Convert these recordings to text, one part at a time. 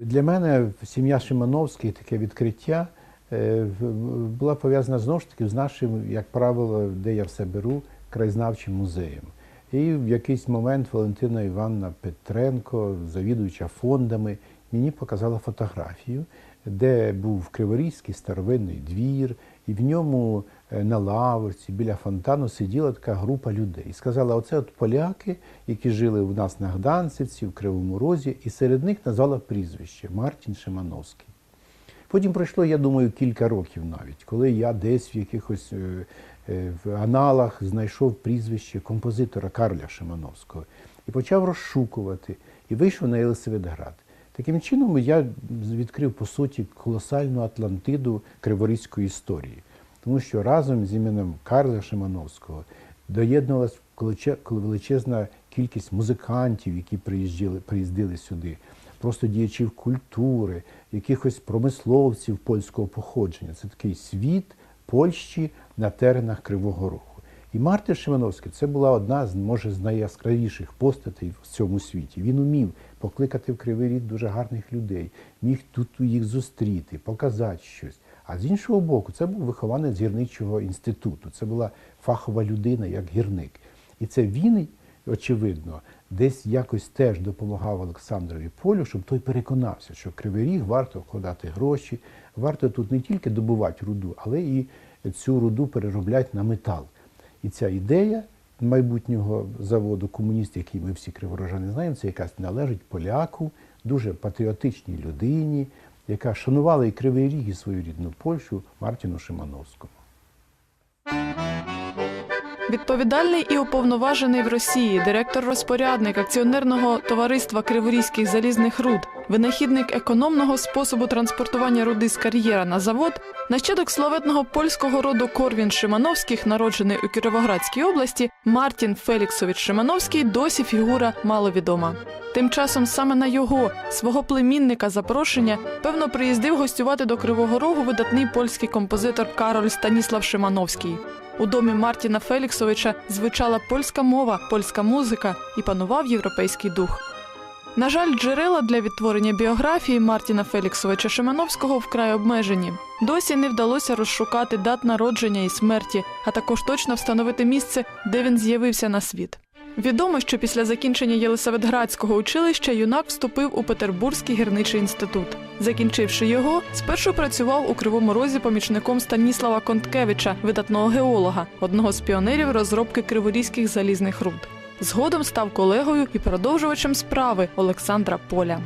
Для мене сім'я Шимановських таке відкриття е, була пов'язана знову ж таки з нашим, як правило, де я все беру, краєзнавчим музеєм. І в якийсь момент Валентина Івановна Петренко, завідуюча фондами, мені показала фотографію, де був Криворізький старовинний двір, і в ньому е, на лавочці біля фонтану сиділа така група людей. І сказала, оце от поляки, які жили у нас на Гданцівці, в Кривому Розі, і серед них назвала прізвище Мартін Шимановський. Потім пройшло, я думаю, кілька років навіть, коли я десь в якихось е, е, в аналах знайшов прізвище композитора Карля Шимановського і почав розшукувати, і вийшов на Єлисаветград. Таким чином я відкрив, по суті, колосальну Атлантиду криворізької історії. Тому що разом з іменем Карла Шимановського доєднувалась величе- величезна кількість музикантів, які приїжджали, приїздили сюди, просто діячів культури, якихось промисловців польського походження. Це такий світ Польщі на теренах Кривого Рогу. І Мартин Шимановський це була одна з, може, з найяскравіших постатей в цьому світі. Він умів покликати в Кривий Ріг дуже гарних людей, міг тут їх зустріти, показати щось. А з іншого боку, це був вихованець гірничого інституту. Це була фахова людина, як гірник. І це він, очевидно, десь якось теж допомагав Олександрові Полю, щоб той переконався, що Кривий Ріг варто вкладати гроші, варто тут не тільки добувати руду, але і цю руду переробляти на метал. І ця ідея майбутнього заводу комуніст, який ми всі криворожани знаємо, це якась належить поляку, дуже патріотичній людині, яка шанувала і Кривий Ріг, і свою рідну Польщу Мартіну Шимановському. Відповідальний і уповноважений в Росії, директор-розпорядник акціонерного товариства Криворізьких залізних руд, винахідник економного способу транспортування руди з кар'єра на завод, нащадок славетного польського роду Корвін Шимановських, народжений у Кіровоградській області, Мартін Феліксович Шимановський досі фігура маловідома. Тим часом саме на його свого племінника запрошення певно приїздив гостювати до Кривого Рогу видатний польський композитор Кароль Станіслав Шимановський. У домі Мартіна Феліксовича звучала польська мова, польська музика і панував європейський дух. На жаль, джерела для відтворення біографії Мартіна Феліксовича Шимановського вкрай обмежені. Досі не вдалося розшукати дат народження і смерті, а також точно встановити місце, де він з'явився на світ. Відомо, що після закінчення Єлисаветградського училища юнак вступив у Петербурзький гірничий інститут. Закінчивши його, спершу працював у Кривому Розі помічником Станіслава Конткевича, видатного геолога, одного з піонерів розробки криворізьких залізних руд. Згодом став колегою і продовжувачем справи Олександра Поля.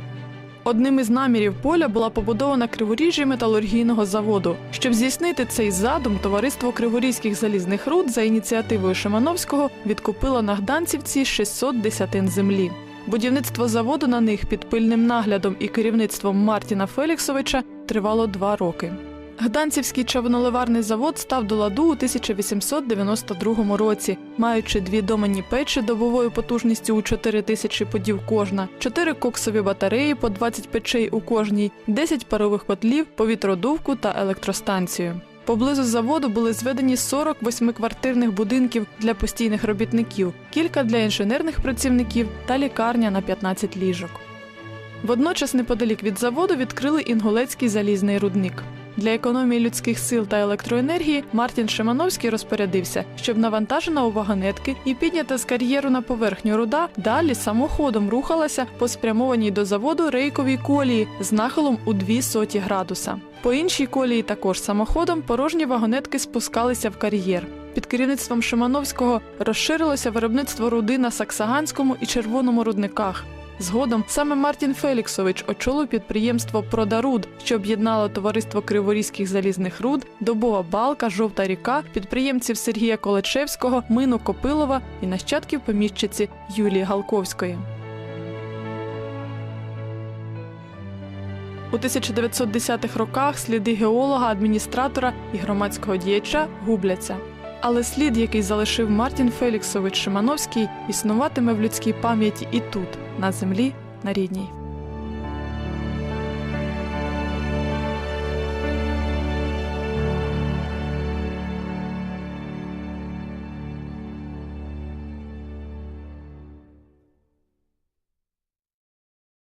Одним із намірів поля була побудована криворіжжя металургійного заводу. Щоб здійснити цей задум, товариство криворізьких залізних руд за ініціативою Шимановського відкупило на Гданцівці 600 десятин землі. Будівництво заводу на них під пильним наглядом і керівництвом Мартіна Феліксовича тривало два роки. Гданцівський човноливарний завод став до ладу у 1892 році, маючи дві доменні печі добовою потужністю у 4 тисячі подів кожна, 4 коксові батареї по 20 печей у кожній, 10 парових котлів, повітродувку та електростанцію. Поблизу заводу були зведені 40 восьмиквартирних будинків для постійних робітників, кілька для інженерних працівників та лікарня на 15 ліжок. Водночас, неподалік від заводу, відкрили інгулецький залізний рудник. Для економії людських сил та електроенергії Мартін Шимановський розпорядився, щоб навантажена у вагонетки і піднята з кар'єру на поверхню руда далі самоходом рухалася по спрямованій до заводу рейковій колії з нахилом у дві соті градуса. По іншій колії також самоходом порожні вагонетки спускалися в кар'єр. Під керівництвом Шимановського розширилося виробництво руди на Саксаганському і червоному рудниках. Згодом саме Мартін Феліксович очолив підприємство Продаруд, що об'єднало товариство Криворізьких залізних руд, Добова Балка, Жовта ріка, підприємців Сергія Колечевського, Мину Копилова і нащадків поміщиці Юлії Галковської. У 1910-х роках сліди геолога, адміністратора і громадського діяча губляться. Але слід, який залишив Мартін Феліксович Шимановський, існуватиме в людській пам'яті і тут, на землі, на рідній.